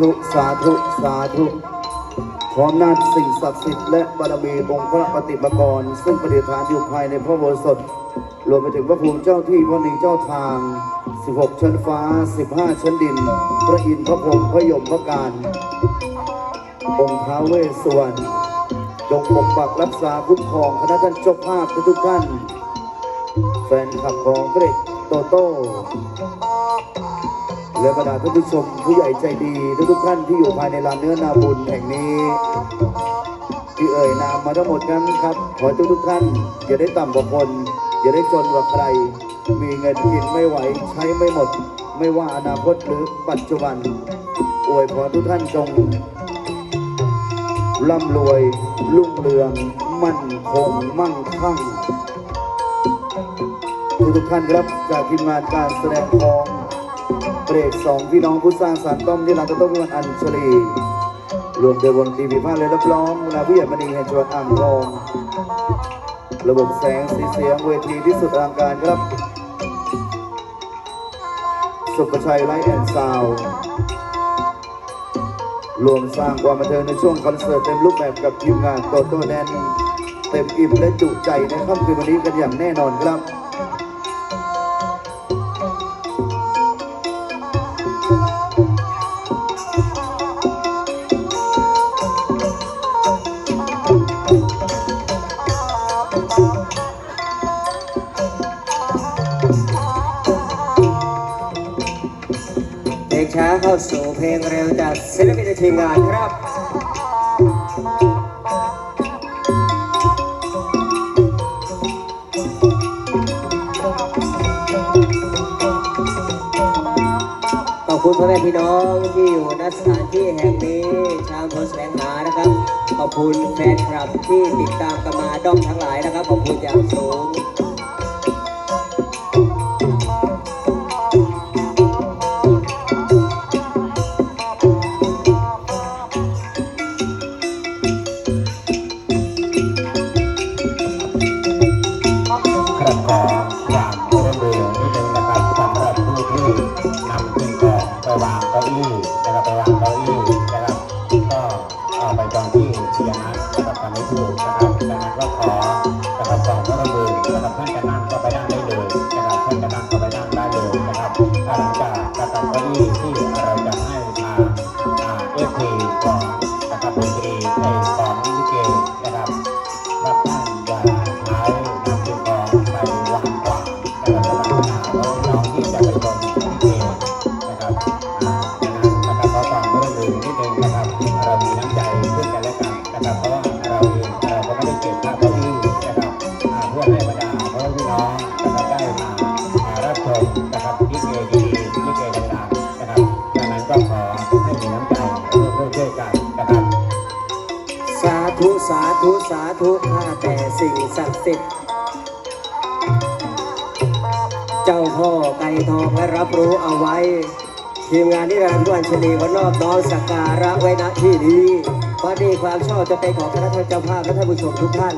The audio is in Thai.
ธุสาธุสาธุขออำนาจสิ่งศักดิ์สิทธิ์และบารมีองค์พระปฏิมากร ซึ่งประดิษฐานอยู่ภายในพระโบสถรวมไปถึงพระภูมิเจ้าที่พระนึ่งเจ้าทาง 16 ชั้นฟ้า 15 ชั้นดิน พระอินทร์พระพรหมพระยมพระการองค์ท้าเวสสวรรณจงปกปักรักษาคุ้มครองคณะท่านเจ้าภาพทุกท่าน แฟนคลับของพระเอกโตโต้ และบรรดาท่านผู้ชมผู้ใหญ่ใจดีทุกๆท่านที่อยู่ภายในลานเนื้อนาบุญแห่งนี้ที่เอ่ยนามมาทั้งหมดนั้นครับ ขอให้ทุกท่านอย่าได้ต่ำกว่าคน อย่าได้จนกว่าใคร มีเงินกินไม่ไหวใช้ไม่หมด ไม่ว่าอนาคตหรือปัจจุบัน อวยพรทุกท่านจงร่ำรวยรุ่งเรือง มั่นคงมั่งคั่งทุกทุกท่านครับจากทีมงานการแสดงของ เบรกสองพี่น้องผู้สร้างสรรค์ต้อมที่เราจะต้องวันอัญชลีรวมโดยวงทีวีภาเลยรับร้องนาผู้ใหญ่มณีแห่งจังหวัดอ่างทอง ระบบแสงสีเสียงเวทีที่สุดอลังการครับ สุภชัยไลท์แอนด์ซาวด์รวมสร้างความบันเทิงในช่วงคอนเสิร์ตเต็มรูปแบบกับทีมงานโตโต้แนนเต็มอิ่มและจุใจในค่ำคืนวันนี้กันอย่างแน่นอนครับ งช้าเข้าสู่เพลงเร็วจากศิลปินในทีมงานครับขอบคุณพ่อแม่พี่น้องที่อยู่ณสถานที่แห่งนี้ชาวอำเภอแสวงหานะครับ ขอบคุณแฟนคลับที่ติดตามกันมาด้อมทั้งหลายนะครับขอบคุณอย่างสูง เอาไปจองที่เชียร์นะสำหรับการไม่ถูกนะครับดังนั้นก็ขอนะครับความร่วมมือนะครับท่านจะนั่งก็ไปได้เลยน นะครับลิเกดีๆลิเกดังนะครับดังนั้นก็ขอให้มีน้ำใจร่วมด้วยช่วยกันนะครับสาธุสาธุสาธุข้าแต่สิ่งศักดิ์สิทธิ์เจ้าพ่อไก่ทองและรับรู้เอาไว้ ทีมงานนิรันดร์วันชนีวันนอบน้อมสักการะไว้ณที่นี้พราะนี่ความชอบจะเป็นของคณะท่านเจ้าภาพและท่านผู้ชมทุกท่าน